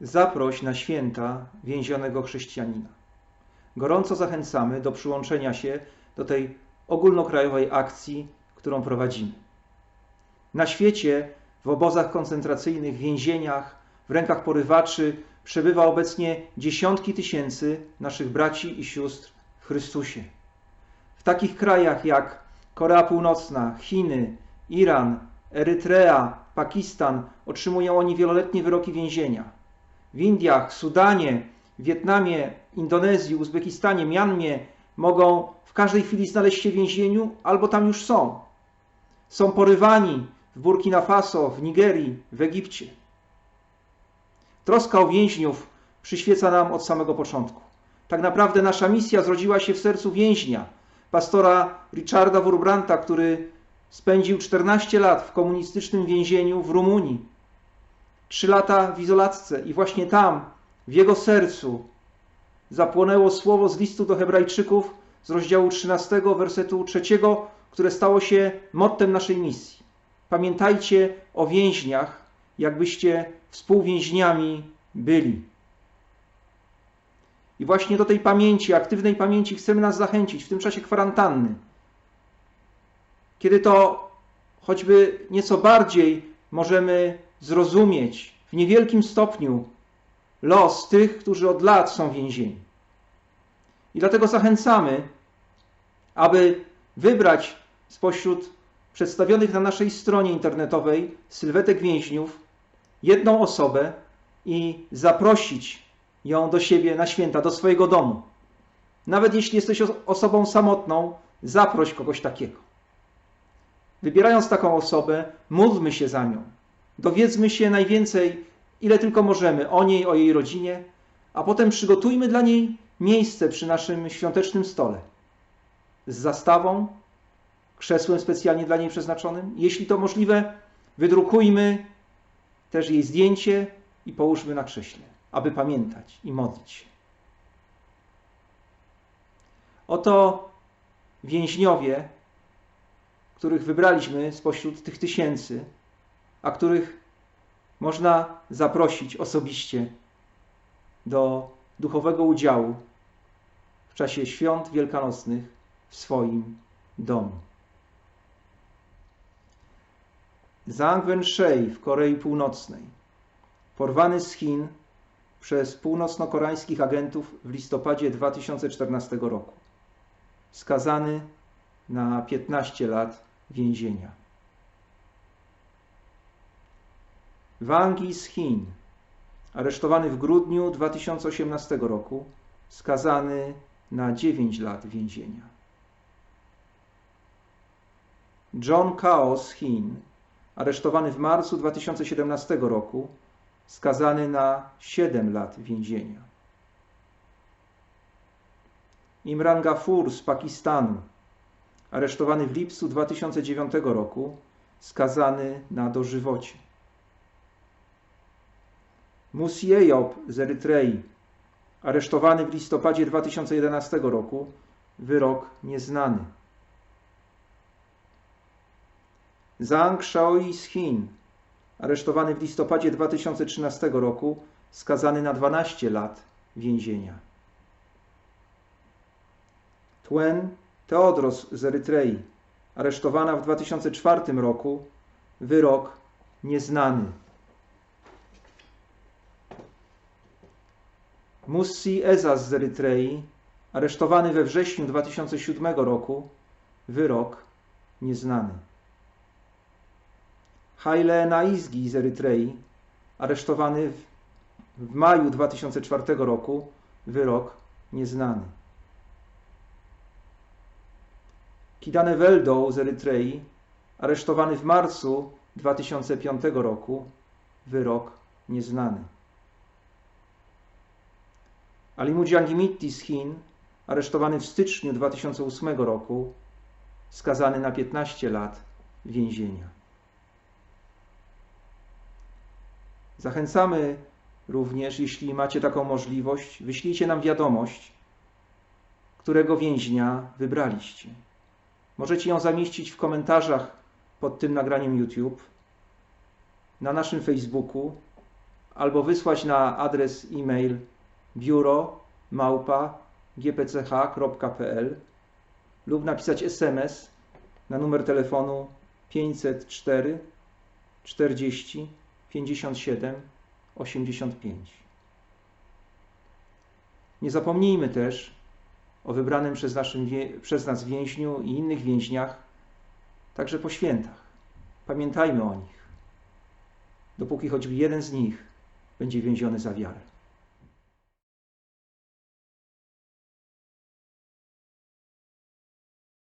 zaproś na święta więzionego chrześcijanina. Gorąco zachęcamy do przyłączenia się do tej ogólnokrajowej akcji, którą prowadzimy. Na świecie, w obozach koncentracyjnych, więzieniach, w rękach porywaczy przebywa obecnie dziesiątki tysięcy naszych braci i sióstr w Chrystusie. W takich krajach jak Korea Północna, Chiny, Iran, Erytrea, Pakistan otrzymują oni wieloletnie wyroki więzienia. W Indiach, Sudanie, Wietnamie, Indonezji, Uzbekistanie, Mianmie mogą w każdej chwili znaleźć się w więzieniu albo tam już są. Są porywani w Burkina Faso, w Nigerii, w Egipcie. Troska o więźniów przyświeca nam od samego początku. Tak naprawdę nasza misja zrodziła się w sercu więźnia, pastora Richarda Wurbranta, który spędził 14 lat w komunistycznym więzieniu w Rumunii. Trzy lata w izolatce i właśnie tam, w jego sercu, zapłonęło słowo z listu do Hebrajczyków z rozdziału 13, wersetu 3, które stało się mottem naszej misji. Pamiętajcie o więźniach, jakbyście współwięźniami byli. I właśnie do tej pamięci, aktywnej pamięci chcemy nas zachęcić w tym czasie kwarantanny. Kiedy to choćby nieco bardziej możemy zrozumieć w niewielkim stopniu los tych, którzy od lat są więzieni. I dlatego zachęcamy, aby wybrać spośród przedstawionych na naszej stronie internetowej sylwetek więźniów jedną osobę i zaprosić ją do siebie na święta, do swojego domu. Nawet jeśli jesteś osobą samotną, zaproś kogoś takiego. Wybierając taką osobę, módlmy się za nią. Dowiedzmy się najwięcej, ile tylko możemy o niej, o jej rodzinie, a potem przygotujmy dla niej miejsce przy naszym świątecznym stole z zastawą, krzesłem specjalnie dla niej przeznaczonym. Jeśli to możliwe, wydrukujmy też jej zdjęcie i połóżmy na krześle, aby pamiętać i modlić się. Oto więźniowie, których wybraliśmy spośród tych tysięcy, a których można zaprosić osobiście do duchowego udziału w czasie świąt wielkanocnych w swoim domu. Zhang Wenshei w Korei Północnej, porwany z Chin przez północno-koreańskich agentów w listopadzie 2014 roku. Skazany na 15 lat więzienia. Wang Yi z Chin, aresztowany w grudniu 2018 roku, skazany na 9 lat więzienia. John Kao z Chin, aresztowany w marcu 2017 roku, skazany na 7 lat więzienia. Imran Gafur z Pakistanu, aresztowany w lipcu 2009 roku, skazany na dożywocie. Musiejob z Erytrei, aresztowany w listopadzie 2011 roku, wyrok nieznany. Zhang Shaoi z Chin, aresztowany w listopadzie 2013 roku, skazany na 12 lat więzienia. Twen Teodros z Erytrei, aresztowana w 2004 roku, wyrok nieznany. Mussi Ezas z Erytrei, aresztowany we wrześniu 2007 roku, wyrok nieznany. Haile Naizgi z Erytrei, aresztowany w, w maju 2004 roku, wyrok nieznany. Kidane Weldo z Erytrei, aresztowany w marcu 2005 roku, wyrok nieznany. Alimudziangimitti z Chin, aresztowany w styczniu 2008 roku, skazany na 15 lat więzienia. Zachęcamy również, jeśli macie taką możliwość, wyślijcie nam wiadomość, którego więźnia wybraliście. Możecie ją zamieścić w komentarzach pod tym nagraniem YouTube, na naszym Facebooku albo wysłać na adres e-mail biuro małpa gpch.pl lub napisać SMS na numer telefonu 504 40 57 85. Nie zapomnijmy też o wybranym przez, naszym, przez nas więźniu i innych więźniach, także po świętach. Pamiętajmy o nich, dopóki choćby jeden z nich będzie więziony za wiarę.